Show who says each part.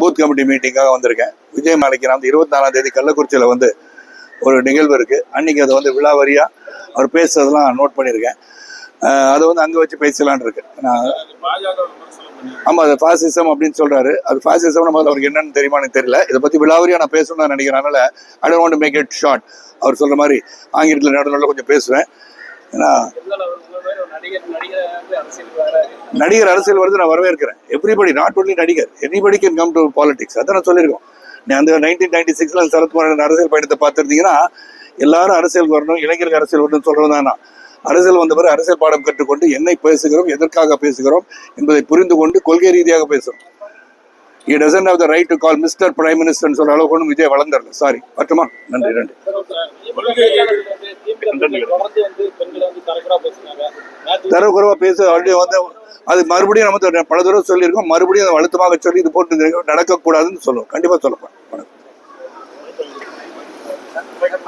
Speaker 1: Booth committee மீட்டிங்காக வந்திருக்கேன். விஜய் மாலைக்கு நான் வந்து இருபத்தி நாலாம் தேதி கள்ளக்குறிச்சியில் வந்து ஒரு நிகழ்வு இருக்கு. அன்னைக்கு அதை வந்து விழாவரியா அவர் பேசுறதெல்லாம் நோட் பண்ணியிருக்கேன். அதை வந்து அங்கே வச்சு பேசலான் இருக்கு. நான் ஆமா அது பாசிசம் அப்படின்னு சொல்றாரு. அது பாசிசம் நம்ம அவருக்கு என்னன்னு தெரியுமா எனக்கு தெரியல. இதை பத்தி விழாவரியா நான் பேசணும்னு நான் நினைக்கிறேன். அதனால் I don't want make it short அவர் சொல்ற மாதிரி ஆங்கிலத்தில் நடுநடுல கொஞ்சம் பேசுவேன். ஏன்னா நடிகர் அரசியல் வருது நான் வரவேற்கிறேன். எவ்ரிபடி நாட் ஒன்லி நடிகர் anybody can come to politics அதை நான் சொல்லியிருக்கோம். நீ அந்த நைன்டீன் நைன்டி சிக்ஸ்ல சரத்குமார் அரசியல் பயணத்தை பார்த்துருந்தீங்கன்னா எல்லாரும் அரசியல் வரணும் இளைஞர்கள் அரசியல் வரணும்னு சொல்றது தானா நான். அரசியல் வந்த பிறகு அரசியல் பாடம் கற்றுக்கொண்டு என்னை பேசுகிறோம் எதற்காக பேசுகிறோம் என்பதை புரிந்து கொண்டு கொள்கை ரீதியாக பேசுகிறோம் he doesn't have the right to call mister prime மினிஸ்டர்னு சொல்ற அளவுக்கு ஒன்றும் விஜய் வளர்ந்துடல சாரி பட்டுமா நன்றி நன்றி. தரக்குறைவாக பேச ஆல்ரெடி வந்து அது மறுபடியும் நம்ம பல தூரம் சொல்லியிருக்கோம். மறுபடியும் அழுத்தமாக சொல்லி இது போட்டு நடக்கக்கூடாதுன்னு சொல்லுவோம். கண்டிப்பா சொல்லப்போம்